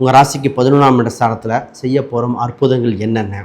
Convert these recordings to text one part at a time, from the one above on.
உங்கள் ராசிக்கு பதினொன்றாம் இட ஸ்தானத்தில் செய்ய போகிறோம் அற்புதங்கள் என்னென்ன?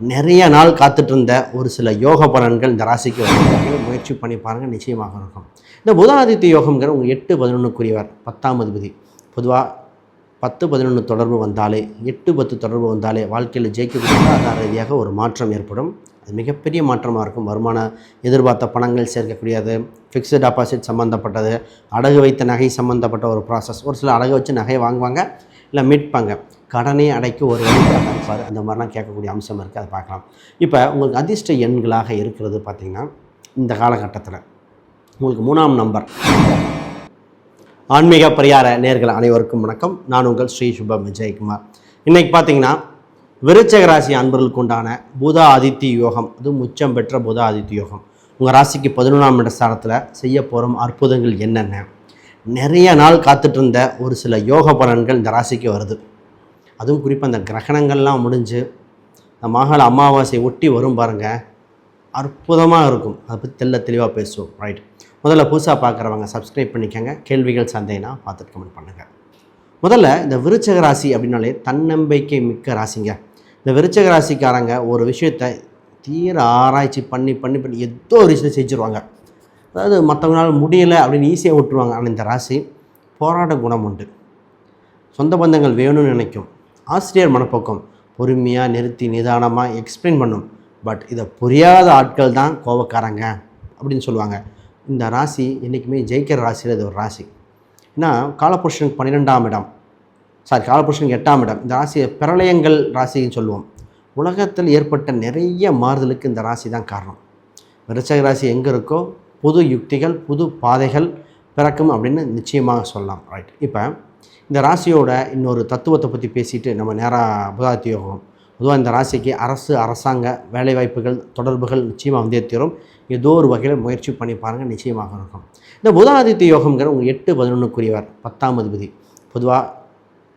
நிறைய நாள் காத்துட்டு இருந்த ஒரு சில யோக பலன்கள் இந்த ராசிக்கு வந்து முயற்சி பண்ணி பாருங்கள் நிச்சயமாக இருக்கும். இந்த புதாதித்ய யோகம்ங்கிற உங்கள் எட்டு பதினொன்றுக்குரியவர் பத்தாம் அதிபதி. பொதுவாக பத்து பதினொன்று தொடர்பு வந்தாலே எட்டு பத்து தொடர்பு வந்தாலே வாழ்க்கையில் ஜெயிக்கக்கூடிய ஆதார ரீதியாக ஒரு மாற்றம் ஏற்படும். அது மிகப்பெரிய மாற்றமாக இருக்கும். வருமான எதிர்பார்த்த பணங்கள் சேர்க்கக்கூடியது ஃபிக்ஸட் டெபாசிட் சம்மந்தப்பட்டது அடகு வைத்த நகை சம்மந்தப்பட்ட ஒரு ப்ராசஸ் ஒரு சில அடகு வச்சு நகையை வாங்குவாங்க. இல்லை மீட்பாங்க கடனை அடைக்க ஒரு வழி இருப்பார் அந்த மாதிரிலாம் கேட்கக்கூடிய அம்சம் இருக்குது அதை பார்க்கலாம். இப்போ உங்களுக்கு அதிர்ஷ்ட எண்களாக இருக்கிறது பார்த்திங்கன்னா இந்த காலகட்டத்தில். உங்களுக்கு மூணாம் நம்பர். ஆன்மீக பரிகார நேர்கள் அனைவருக்கும் வணக்கம். நான் உங்கள் ஸ்ரீ சுபம் விஜயகுமார். இன்றைக்கி பார்த்தீங்கன்னா விருச்சக ராசி அன்பர்களுக்கு உண்டான புத ஆதித்ய யோகம். அது முச்சம் பெற்ற புத ஆதித்ய யோகம். உங்கள் ராசிக்கு பதினொன்றாம் இட ஸ்தானத்தில் செய்ய போகிறோம் அற்புதங்கள் என்னென்ன? நிறைய நாள் காத்துட்டு இருந்த ஒரு சில யோக பலன்கள் இந்த ராசிக்கு வருது. அதுவும் குறிப்பாக அந்த கிரகணங்கள்லாம் முடிஞ்சு இந்த மாகாள அமாவாசை ஒட்டி வரும் பாருங்கள் அற்புதமாக இருக்கும். அதை பற்றி தெல்ல தெளிவாக பேசுவோம். ரைட் முதல்ல புதுசாக பார்க்குறவங்க சப்ஸ்கிரைப் பண்ணிக்கோங்க. கேள்விகள் சந்தேகம்னா பார்த்துட்டு கமெண்ட் பண்ணுங்கள் முதல்ல இந்த விருச்சக ராசி அப்படின்னாலே தன்னம்பிக்கை மிக்க ராசிங்க. இந்த விருச்சக ராசிக்காரங்க ஒரு விஷயத்தை தீர ஆராய்ச்சி பண்ணி பண்ணி பண்ணி ஏதோ ஒரு விஷயத்தை செஞ்சுருவாங்க. அதாவது மற்றவங்களால முடியலை அப்படின்னு ஈஸியாக விட்டுருவாங்க. ஆனால் இந்த ராசி போராட குணம் உண்டு. சொந்த பந்தங்கள் வேணும்னு நினைக்கும். ஆசிரியர் மனப்போக்கம் பொறுமையாக நிறுத்தி நிதானமாக எக்ஸ்பிளைன் பண்ணும். பட் இதை புரியாத ஆட்கள் தான் கோபக்காரங்க அப்படின்னு சொல்லுவாங்க. இந்த ராசி என்றைக்குமே ஜெயிக்கிற ராசியில் இது ஒரு ராசி. ஏன்னா காலபுருஷனுக்கு பன்னிரெண்டாம் இடம். சாரி காலபுருஷனுக்கு எட்டாம் இடம். இந்த ராசியை பிரளயங்கள் ராசின்னு சொல்லுவோம். உலகத்தில் ஏற்பட்ட நிறைய மாறுதலுக்கு இந்த ராசி தான் காரணம். விருச்சக ராசி எங்கே இருக்கோ புது யுக்திகள் புது பாதைகள் பிறக்கும் அப்படின்னு நிச்சயமாக சொல்லலாம். ரைட் இப்போ இந்த ராசியோட இன்னொரு தத்துவத்தை பற்றி பேசிட்டு நம்ம நேராக புதாத்தி யோகம் பொதுவாக இந்த ராசிக்கு அரசு அரசாங்க வேலைவாய்ப்புகள் தொடர்புகள் நிச்சயமாக வந்தே தீரும். ஏதோ ஒரு வகையில் முயற்சி பண்ணி பாருங்கள் நிச்சயமாக இருக்கும். இந்த புதாதித்ய யோகம்ங்கிற உங்கள் எட்டு பதினொன்றுக்குரியவர் பத்தாம் அதிபதி. பொதுவாக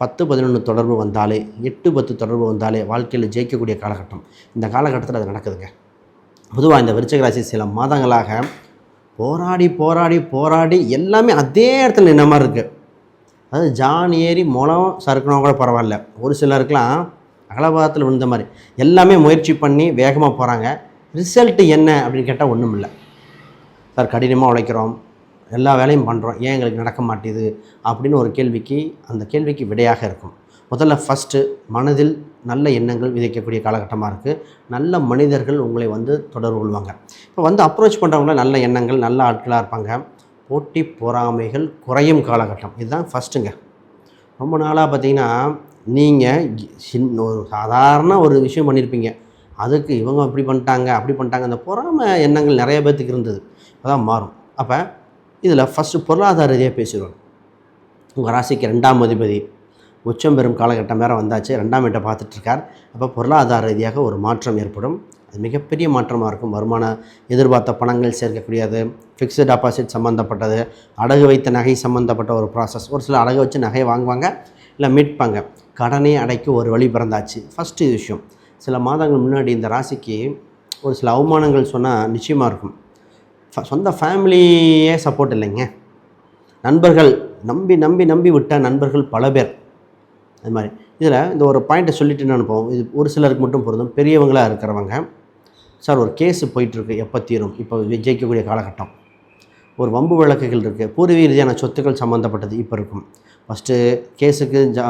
பத்து பதினொன்று தொடர்பு வந்தாலே எட்டு பத்து தொடர்பு வந்தாலே வாழ்க்கையில் ஜெயிக்கக்கூடிய காலகட்டம். இந்த காலகட்டத்தில் அது நடக்குதுங்க. பொதுவாக இந்த விருச்சகராசி சில மாதங்களாக போராடி போராடி போராடி எல்லாமே அதே இடத்துல நின்ன மாதிரி இருக்குது அதாவது ஜான் ஏறி முளம் சறுக்கணும் கூட பரவாயில்ல. ஒரு சிலருக்கெலாம் அகலபாதத்தில் விழுந்த மாதிரி. எல்லாமே முயற்சி பண்ணி வேகமாக போகிறாங்க ரிசல்ட்டு என்ன அப்படின்னு கேட்டால் ஒன்றும் இல்லை. சார் கடினமாக உழைக்கிறோம். எல்லா வேலையும் பண்ணுறோம் ஏன் எங்களுக்கு நடக்க மாட்டேது? அப்படின்னு ஒரு கேள்விக்கு அந்த கேள்விக்கு விடையாக இருக்கும். முதல்ல ஃபஸ்ட்டு மனதில் நல்ல எண்ணங்கள் விதைக்கக்கூடிய காலகட்டமாக இருக்குது நல்ல மனிதர்கள் உங்களை வந்து தொடர்பு கொள்வாங்க. இப்போ வந்து அப்ரோச் பண்ணுறவங்கள நல்ல எண்ணங்கள் நல்ல ஆட்களாக இருப்பாங்க. போட்டி பொறாமைகள் குறையும் காலகட்டம். இதுதான் ஃபஸ்ட்டுங்க ரொம்ப நாளாக பார்த்தீங்கன்னா நீங்கள் சின்ன ஒரு சாதாரண ஒரு விஷயம் பண்ணியிருப்பீங்க அதுக்கு இவங்க அப்படி பண்ணிட்டாங்க அப்படி பண்ணிட்டாங்க. அந்த பொறாமை எண்ணங்கள் நிறைய பேர்த்துக்கு இருந்தது. அதான் மாறும். அப்போ இதில் ஃபஸ்ட்டு பொருளாதார ரீதியாக பேசிடுவாங்க உங்கள் ராசிக்கு ரெண்டாம் அதிபதி உச்சம் பெறும் காலகட்டம் வேறு வந்தாச்சு. ரெண்டாம் வீட்டை பார்த்துட்ருக்கார். அப்போ பொருளாதார ரீதியாக ஒரு மாற்றம் ஏற்படும். அது மிகப்பெரிய மாற்றமாக இருக்கும். வருமான எதிர்பார்த்த பணங்கள் சேர்க்கக்கூடியது. ஃபிக்ஸ்டு டெபாசிட் சம்மந்தப்பட்டது அடகு வைத்த நகை சம்மந்தப்பட்ட ஒரு ப்ராசஸ் ஒரு சில அடகு வச்சு நகையை வாங்குவாங்க இல்லை மீட்பாங்க. கடனை அடைக்க ஒரு வழி பிறந்தாச்சு. ஃபஸ்ட்டு விஷயம். சில மாதங்கள் முன்னாடி இந்த ராசிக்கு ஒரு சில அவமானங்கள் சொன்னால் நிச்சயமாக இருக்கும். சொந்த ஃபேமிலியே சப்போர்ட் இல்லைங்க. நண்பர்கள் நம்பி நம்பி நம்பி விட்ட நண்பர்கள் பல பேர். அது மாதிரி. இதில் இந்த ஒரு பாயிண்ட்டை சொல்லிட்டு நான் போவோம் இது ஒரு சிலருக்கு மட்டும் பொருந்தும். பெரியவங்களாக இருக்கிறவங்க சார் ஒரு கேஸு போயிட்டுருக்கு எப்போ தீரும்? இப்போ ஜெயிக்கக்கூடிய காலகட்டம். ஒரு வம்பு வழக்குகள் இருக்குது பூர்வீக ரீதியான சொத்துக்கள் சம்மந்தப்பட்டது இப்போ இருக்கும். ஃபஸ்ட்டு கேஸுக்கு ஜா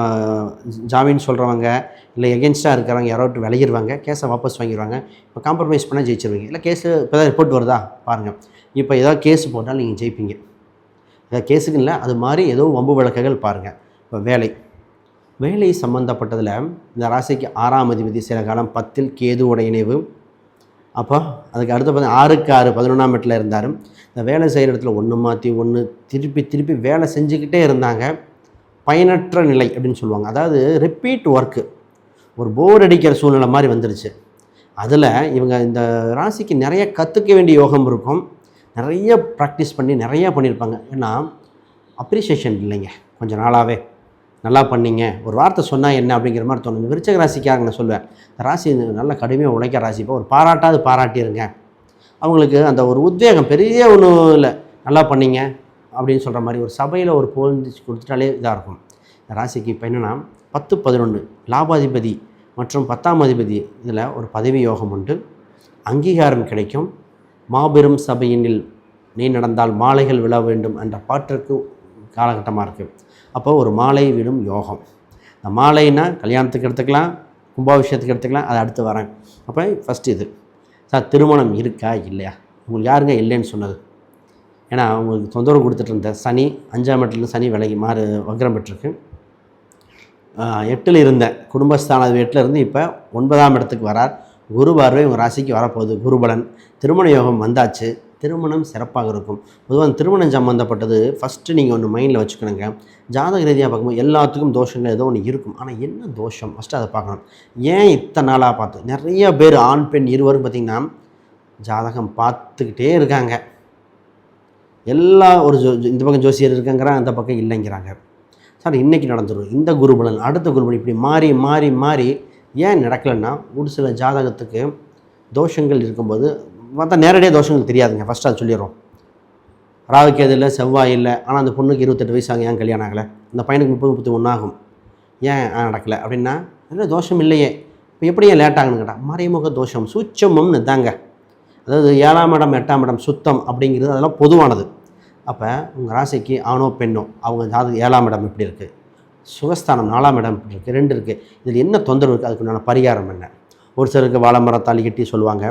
ஜாமீன் சொல்கிறவங்க இல்லை எகென்ஸ்டாக இருக்கிறவங்க யாரோ விட்டு விளையிடுவாங்க கேஸை வாபஸ் வாங்கிடுவாங்க இப்போ காம்ப்ரமைஸ் பண்ணால் ஜெயிச்சிருவீங்க. இல்லை கேஸு இப்போ தான் ரிப்போர்ட் வருதா? பாருங்கள் இப்போ ஏதாவது கேஸ் போட்டால் நீங்கள் ஜெயிப்பீங்க. ஏதாவது கேஸுக்கு இல்லை அது மாதிரி ஏதோ வம்பு வழக்குகள் பாருங்கள் இப்போ வேலை. வேலை சம்மந்தப்பட்டதில் இந்த ராசிக்கு ஆறாம் அதிபதி சில காலம் பத்தில் கேதுவோட இணைவு. அப்போ அதுக்கு அடுத்து பார்த்தா ஆறுக்கு ஆறு பதினொன்றாம் இடத்துல இருந்தார். இந்த வேலை செய்கிற இடத்துல ஒன்று மாற்றி ஒன்று திருப்பி திருப்பி வேலை செஞ்சுக்கிட்டே இருந்தாங்க. பயனற்ற நிலை அப்படின்னு சொல்லுவாங்க. அதாவது ரிப்பீட் ஒர்க்கு ஒரு போர் அடிக்கிற சூழ்நிலை மாதிரி வந்துருச்சு. அதில் இவங்க இந்த ராசிக்கு நிறைய கற்றுக்க வேண்டிய யோகம் இருக்கும். நிறைய ப்ராக்டிஸ் பண்ணி நிறையா பண்ணியிருப்பாங்க. ஏன்னா அப்ரிசியேஷன் இல்லைங்க. கொஞ்சம் நாளாகவே நல்லா பண்ணீங்க. ஒரு வார்த்தை சொன்னால் என்ன அப்படிங்கிற மாதிரி தோணும். விருச்சக ராசிக்காரங்க நான் சொல்லுவேன். இந்த ராசி நல்ல கடுமையாக உழைக்க ராசி இப்போ ஒரு பாராட்டாவது பாராட்டிடுங்க அவங்களுக்கு அந்த ஒரு உத்வேகம் பெரிய ஒன்றும் இல்லை. நல்லா பண்ணீங்க அப்படின்னு சொல்கிற மாதிரி ஒரு சபையில் ஒரு புகழ்ந்து கொடுத்துட்டாலே இதாக இருக்கும். இந்த ராசிக்கு இப்போ என்னென்னா பத்து பதினொன்று லாபாதிபதி மற்றும் பத்தாம் அதிபதி இதில் ஒரு பதவி யோகம் உண்டு. அங்கீகாரம் கிடைக்கும். மாபெரும் சபையினில் நீ நடந்தால் மாலைகள் விழ வேண்டும் என்ற பாட்டிற்கு காலகட்டமாக இருக்குது அப்போ ஒரு மாலை விடும் யோகம். இந்த மாலைன்னா கல்யாணத்துக்கு எடுத்துக்கலாம் கும்பாபிஷேகத்துக்கு எடுத்துக்கலாம் அதை அடுத்து வரேன். அப்போ ஃபஸ்ட்டு இது. சார் திருமணம் இருக்கா? இல்லையா? உங்களுக்கு யாருங்க இல்லைன்னு சொன்னது? ஏன்னா அவங்களுக்கு தொந்தரவு கொடுத்துட்டு இருந்த சனி அஞ்சாம் இடத்துலேருந்து சனி விலகி மாறு வக்ரம் பெற்றிருக்கு. எட்டில் இருந்த குடும்பஸ்தானது எட்டில் இருந்து இப்போ ஒன்பதாம் இடத்துக்கு வரார். குரு பார்வை உங்கள் ராசிக்கு வரப்போகுது. குருபலன். திருமண யோகம் வந்தாச்சு. திருமணம் சிறப்பாக இருக்கும். பொதுவாக திருமணம் சம்மந்தப்பட்டது ஃபஸ்ட்டு நீங்கள் ஒன்று மைண்டில் வச்சுக்கணுங்க. ஜாதக ரீதியாக பார்க்கும்போது எல்லாத்துக்கும் தோஷங்கள் ஏதோ ஒன்று இருக்கும். ஆனால் என்ன தோஷம்? ஃபஸ்ட்டு அதை பார்க்கணும். ஏன் இத்தனை நாளாக பார்த்து? நிறைய பேர் ஆண் பெண் இருவரும் பார்த்திங்கன்னா ஜாதகம் பார்த்துக்கிட்டே இருக்காங்க. எல்லா ஒரு ஜோ இந்த பக்கம் ஜோசியர் இருக்காங்கிறாங்க அந்த பக்கம் இல்லைங்கிறாங்க. சார் இன்றைக்கி நடந்துடும் இந்த குருபலன் அடுத்த குருபலன் இப்படி மாறி மாறி மாறி ஏன் நடக்கலைன்னா ஒரு சில ஜாதகத்துக்கு தோஷங்கள் இருக்கும்போது பார்த்தா நேரடியாக தோஷங்கள் தெரியாதுங்க. ஃபஸ்ட்டு அது சொல்லிடுறோம். ராவுக்கு எது இல்லை செவ்வாய் இல்லை ஆனால் அந்த பொண்ணுக்கு இருபத்தெட்டு வயசு ஆகும் ஏன் கல்யாணம் ஆகலை? அந்த பையனுக்கு முப்பது முப்பத்தி ஒன்றாகும் ஏன் நடக்கலை? அப்படின்னா இல்லை தோஷம் இல்லையே. இப்போ எப்படி ஏன் லேட் ஆகணுன்னு கேட்டால் மறைமுக தோஷம் சூட்சமம்னு தாங்க அதாவது ஏழாம் இடம் எட்டாம் இடம் சுத்தம் அப்படிங்கிறது அதெல்லாம் பொதுவானது. அப்போ உங்கள் ராசிக்கு ஆணோ பெண்ணோ அவங்க ஜாதகம் ஏழாம் இடம் எப்படி இருக்குது சுகஸ்தானம் நாலாம் இடம் இப்படி இருக்குது ரெண்டு இருக்குது இதில் என்ன தொந்தரவு இருக்குது அதுக்குண்டான பரிகாரம் என்ன? ஒரு சிலருக்கு வாழை மரம் தாலி கட்டி சொல்லுவாங்க.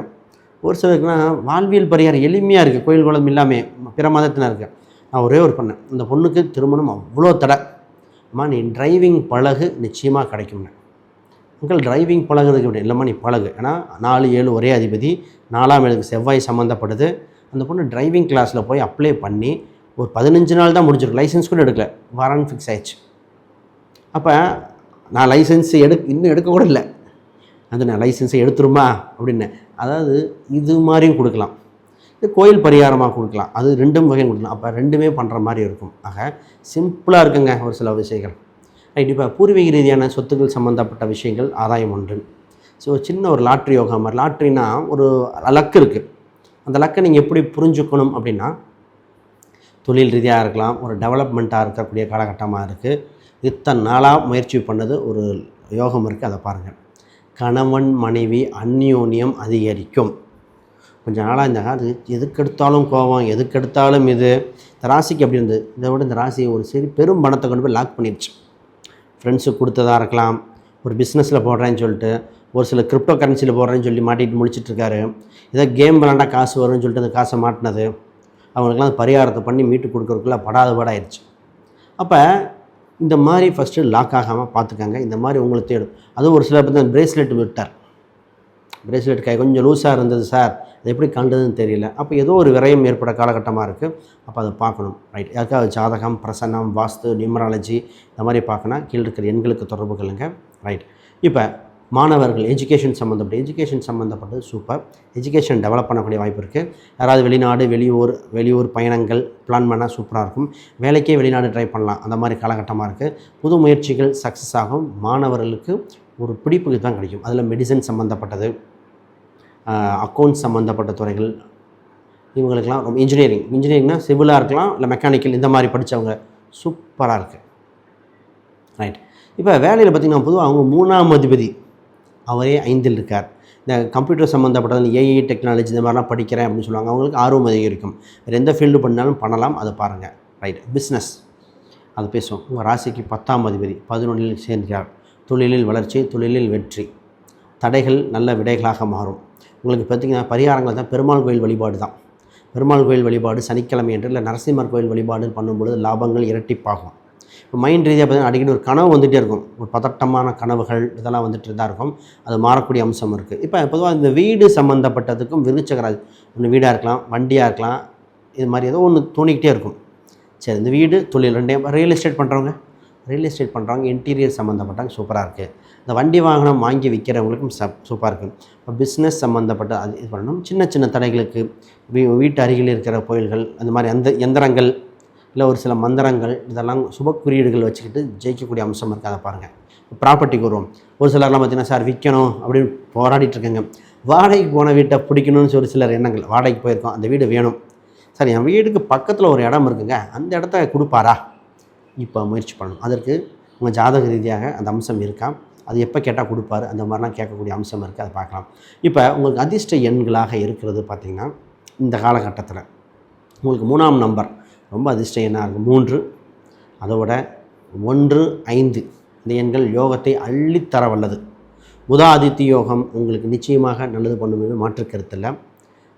ஒரு சிலருக்குனா வாழ்வியல் பரிகாரம் எளிமையாக இருக்குது கோயில் குளம் இல்லாமல் பிற மதத்தினர் இருக்குது நான் ஒரே ஒரு பண்ணேன் இந்த பொண்ணுக்கு திருமணம் அவ்வளோ தடை. அம்மா நீ டிரைவிங் பழகு நிச்சயமாக கிடைக்கும்னு. உங்கள் டிரைவிங் பழகுறதுக்கு இப்படி இல்லைம்மா நீ பழகு. ஏன்னா நாலு ஏழு ஒரே அதிபதி. நாலாம் எழுதுக்கு செவ்வாய் சம்மந்தப்படுது அந்த பொண்ணு டிரைவிங் கிளாஸில் போய் அப்ளை பண்ணி ஒரு பதினஞ்சு நாள் தான் முடிஞ்சிருக்கு லைசன்ஸ் கூட எடுக்கல. வாரன் ஃபிக்ஸ் ஆயிடுச்சு. அப்போ நான் லைசன்ஸ் எடு இன்னும் எடுக்க கூட இல்லை. அது நான் லைசன்ஸை எடுத்துருமா? அப்படின்னு. அதாவது இது மாதிரியும் கொடுக்கலாம். இது கோயில் பரிகாரமாக கொடுக்கலாம். அது ரெண்டும் வகையும் கொடுக்கலாம். அப்போ ரெண்டுமே பண்ணுற மாதிரி இருக்கும். ஆக சிம்பிளாக இருக்குங்க ஒரு சில விஷயங்கள். ரைட் இப்போ பூர்வீக ரீதியான சொத்துக்கள் சம்மந்தப்பட்ட விஷயங்கள் ஆதாயம் ஒன்று. ஸோ சின்ன ஒரு லாட்ரி யோகா மாதிரி. லாட்ரினா ஒரு லக்கு இருக்குது அந்த லக்கை நீங்கள் எப்படி புரிஞ்சுக்கணும் அப்படின்னா தொழில் ரீதியாக இருக்கலாம் ஒரு டெவலப்மெண்ட்டாக இருக்கக்கூடிய காலகட்டமாக இருக்குது இத்தனை நாளாக முயற்சி பண்ணது ஒரு யோகம் இருக்குது அதை பாருங்கள் கணவன் மனைவி அந்யோன்யம் அதிகரிக்கும். கொஞ்சம் நாளாக இந்த அது எதுக்கெடுத்தாலும் கோபம் எதுக்கெடுத்தாலும் இது. இந்த ராசிக்கு அப்படி இருந்தது. இதை விட இந்த ராசி ஒரு சரி பெரும் பணத்தை கொண்டு போய் லாக் பண்ணிடுச்சு. ஃப்ரெண்ட்ஸுக்கு கொடுத்ததாக இருக்கலாம். ஒரு பிஸ்னஸில் போடுறேன்னு சொல்லிட்டு ஒரு சில கிரிப்டோ கரன்சியில் போடுறேன்னு சொல்லி மாட்டிட்டு முடிச்சிட்ருக்காரு ஏதோ கேம் விளாண்டா காசு வரும்னு சொல்லிட்டு அந்த காசை மாட்டினது. அவங்களுக்குலாம் பரிகாரத்தை பண்ணி மீட்டு கொடுக்குறதுக்குள்ளே படாத பாடாயிருச்சு. அப்போ இந்த மாதிரி ஃபஸ்ட்டு லாக் ஆகாமல் பார்த்துக்கங்க. இந்த மாதிரி உங்களை தேடும். அதுவும் ஒரு சிலர் பார்த்து பிரேஸ்லெட் விட்டார். பிரேஸ்லெட் கை கொஞ்சம் லூஸாக இருந்தது சார் அது எப்படி கண்டதுன்னு தெரியல. அப்போ ஏதோ ஒரு விரயம் ஏற்பட காலகட்டமாக இருக்குது அப்போ அதை பார்க்கணும். ரைட் யாருக்காவது ஜாதகம் பிரசன்னம் வாஸ்து நியூமராலஜி இந்த மாதிரி பார்க்கணும் கீழே இருக்கிற எண்களுக்கு தொடர்பு கொள்ளுங்க. ரைட் இப்போ மாணவர்கள் எஜுகேஷன் சம்மந்தப்பட்ட எஜுகேஷன் சம்மந்தப்பட்டது சூப்பர் எஜுகேஷன் டெவலப் பண்ணக்கூடிய வாய்ப்பு இருக்குது யாராவது வெளிநாடு வெளியூர் வெளியூர் பயணங்கள் பிளான் பண்ணால் சூப்பராக இருக்கும். வேலைக்கே வெளிநாடு ட்ரை பண்ணலாம். அந்த மாதிரி காலகட்டமாக இருக்குது புது முயற்சிகள் சக்ஸஸ் ஆகும். மாணவர்களுக்கு ஒரு பிடிப்புக்கு தான் கிடைக்கும். அதில் மெடிசன் சம்மந்தப்பட்டது அக்கௌண்ட்ஸ் சம்மந்தப்பட்ட துறைகள் இவங்களுக்கெல்லாம் ரொம்ப இன்ஜினியரிங் இன்ஜினியரிங்னால் சிவிலாக இருக்கலாம் இல்லை மெக்கானிக்கல் இந்த மாதிரி படித்தவங்க சூப்பராக இருக்குது ரைட் இப்போ வேலையில் பார்த்திங்கன்னா பொதுவாக அவங்க மூணாம் அதிபதி அவரே ஐந்தில் இருக்கார். இந்த கம்ப்யூட்டர் சம்மந்தப்பட்டது ஏஐ டெக்னாலஜி இந்த மாதிரிலாம் படிக்கிறேன் அப்படின்னு சொல்லுவாங்க. அவங்களுக்கு ஆர்வம் அதிகரிக்கும் வேறு எந்த ஃபீல்டு பண்ணாலும் பண்ணலாம். அதை பாருங்கள் ரைட் பிஸ்னஸ் அது பேசுவோம். உங்கள் ராசிக்கு பத்தாம் அதிபதி. பதினொன்றில் சேர்ந்தார் தொழிலில் வளர்ச்சி தொழிலில் வெற்றி. தடைகள் நல்ல விடைகளாக மாறும். உங்களுக்கு பார்த்திங்கன்னா பரிகாரங்கள் தான். பெருமாள் கோயில் வழிபாடு தான். பெருமாள் கோயில் வழிபாடு சனிக்கிழமை என்று இல்லை நரசிம்மர் கோயில் வழிபாடு பண்ணும்பொழுது லாபங்கள் இரட்டிப்பாகும். இப்போ மைண்ட் ரீதியாக பார்த்தீங்கன்னா அடிக்கடி ஒரு கனவு வந்துகிட்டே இருக்கும். ஒரு பதட்டமான கனவுகள் இதெல்லாம் வந்துட்டு தான் இருக்கும். அது மாறக்கூடிய அம்சம் இருக்குது இப்போ பொதுவாக இந்த வீடு சம்மந்தப்பட்டதுக்கும் விருச்சகராஜ் ஒன்று வீடாக இருக்கலாம் வண்டியாக இருக்கலாம் இது மாதிரி ஏதோ ஒன்று தோணிக்கிட்டே இருக்கும். சரி இந்த வீடு தொழில் ரெண்டே ரியல் எஸ்டேட் பண்ணுறவங்க ரியல் எஸ்டேட் பண்ணுறவங்க இன்டீரியர் சம்மந்தப்பட்டாங்க சூப்பராக இருக்குது இந்த வண்டி வாகனம் வாங்கி விற்கிறவங்களுக்கும் சப் சூப்பராக இருக்குது இப்போ பிஸ்னஸ் சம்மந்தப்பட்ட அது இது பண்ணணும். சின்ன சின்ன தடைகளுக்கு வீ வீட்டு அருகில் இருக்கிற கோயில்கள் அந்த மாதிரி அந்த எந்திரங்கள் இல்லை ஒரு சில மந்திரங்கள் இதெல்லாம் சுப குறியீடுகள் வச்சுக்கிட்டு ஜெயிக்கக்கூடிய அம்சம் இருக்குது அதை பாருங்கள் ப்ராப்பர்ட்டிக்கு வருவோம். ஒரு சிலர்லாம் பார்த்தீங்கன்னா சார் விற்கணும் அப்படின்னு போராடிட்டு இருக்கேங்க. வாடகைக்கு போன வீட்டை பிடிக்கணும்னு சொல்லி சிலர் எண்ணங்கள். வாடகைக்கு போயிருக்கோம். அந்த வீடு வேணும். சார் என் வீட்டுக்கு பக்கத்தில் ஒரு இடம் இருக்குங்க. அந்த இடத்த கொடுப்பாரா? இப்போ முயற்சி பண்ணணும். அதற்கு உங்கள் ஜாதக ரீதியாக அந்த அம்சம் இருக்கா? அது எப்போ கேட்டால் கொடுப்பாரு? அந்த மாதிரிலாம் கேட்கக்கூடிய அம்சம் இருக்குது அதை பார்க்கலாம். இப்போ உங்களுக்கு அதிர்ஷ்ட எண்களாக இருக்கிறது பார்த்திங்கன்னா இந்த காலகட்டத்தில். உங்களுக்கு மூணாம் நம்பர். ரொம்ப அதிர்ஷ்ட எண்ணாக இருக்கும் மூன்று. அதோட ஒன்று ஐந்து இந்த எண்கள் யோகத்தை அள்ளித்தர வல்லது புதாதித்ய யோகம் உங்களுக்கு நிச்சயமாக நல்லது பண்ணும் மாற்று கருத்தில்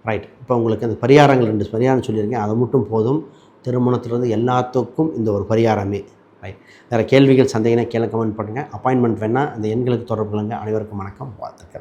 ரைட் இப்போ உங்களுக்கு அந்த பரிகாரங்கள் ரெண்டு பரிகாரம் சொல்லியிருக்கேன். அது மட்டும் போதும். திருமணத்திலிருந்து எல்லாத்துக்கும் இந்த ஒரு பரிகாரமே. ரைட் வேறு கேள்விகள் சந்தேகம்னா கீழே கமெண்ட் பண்ணுங்கள் அப்பாயின்மெண்ட் வேணால் அந்த எண்களுக்கு தொடர்பு கொள்ளுங்கள் அனைவருக்கும் வணக்கம். வாழ்த்துக்கள்.